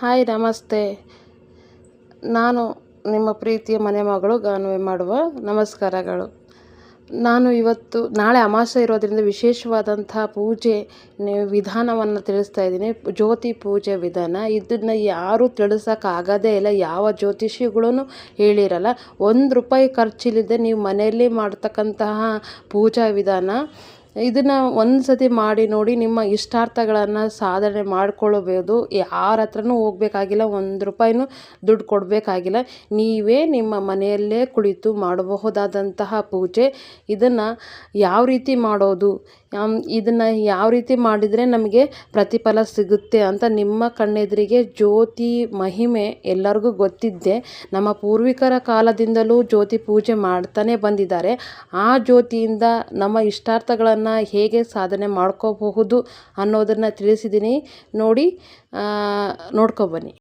Hi, ನಮಸ್ತೆ. ನಾನು ನಿಮ್ಮ ಪ್ರೀತಿಯ ಮನೆ ಮಗಳು ಗಾನುವೆ ಮಾಡುವ ನಮಸ್ಕಾರಗಳು. ನಾನು ಇವತ್ತು, ನಾಳೆ ಅಮಾಸೆ ಇರೋದರಿಂದ ವಿಶೇಷವಾದಂಥ ಪೂಜೆ ವಿಧಾನವನ್ನು ತಿಳಿಸ್ತಾ ಇದ್ದೀನಿ. ಜ್ಯೋತಿ ಪೂಜೆ ವಿಧಾನ. ಇದನ್ನು ಯಾರೂ ತಿಳಿಸೋಕ್ಕಾಗೋದೇ ಇಲ್ಲ. ಯಾವ ಜ್ಯೋತಿಷಿಗಳೂ ಹೇಳಿರಲ್ಲ. ಒಂದು ರೂಪಾಯಿ ಖರ್ಚಿಲ್ಲದೆ ನೀವು ಮನೆಯಲ್ಲಿ ಮಾಡ್ತಕ್ಕಂತಹ ಪೂಜಾ ವಿಧಾನ. ಇದನ್ನು ಒಂದು ಸತಿ ಮಾಡಿ ನೋಡಿ ನಿಮ್ಮ ಇಷ್ಟಾರ್ಥಗಳನ್ನು ಸಾಧನೆ ಮಾಡ್ಕೊಳ್ಬೋದು ಯಾರ ಹತ್ರನೂ ಹೋಗ್ಬೇಕಾಗಿಲ್ಲ, ಒಂದು ರೂಪಾಯಿನೂ ದುಡ್ಡು ಕೊಡಬೇಕಾಗಿಲ್ಲ. ನೀವೇ ನಿಮ್ಮ ಮನೆಯಲ್ಲೇ ಕುಳಿತು ಮಾಡಬಹುದಾದಂತಹ ಪೂಜೆ. ಇದನ್ನು ಯಾವ ರೀತಿ ಮಾಡೋದು? ಇದನ್ನು ಯಾವ ರೀತಿ ಮಾಡಿದರೆ ನಮಗೆ ಪ್ರತಿಫಲ ಸಿಗುತ್ತೆ ಅಂತ ನಿಮ್ಮ ಕಣ್ಣೆದುರಿಗೆ ಜ್ಯೋತಿ ಮಹಿಮೆ ಎಲ್ಲರಿಗೂ ಗೊತ್ತಿದ್ದೆ, ನಮ್ಮ ಪೂರ್ವಿಕರ ಕಾಲದಿಂದಲೂ ಜ್ಯೋತಿ ಪೂಜೆ ಮಾಡ್ತಾನೆ ಬಂದಿದ್ದಾರೆ. ಆ ಜ್ಯೋತಿಯಿಂದ ನಮ್ಮ ಇಷ್ಟಾರ್ಥಗಳನ್ನು ಹೇಗೆ ಸಾಧನೆ ಮಾಡ್ಕೋಬಹುದು ಅನ್ನೋದನ್ನು ತಿಳಿಸಿದ್ದೀನಿ ನೋಡಿ ನೋಡ್ಕೊಬನ್ನಿ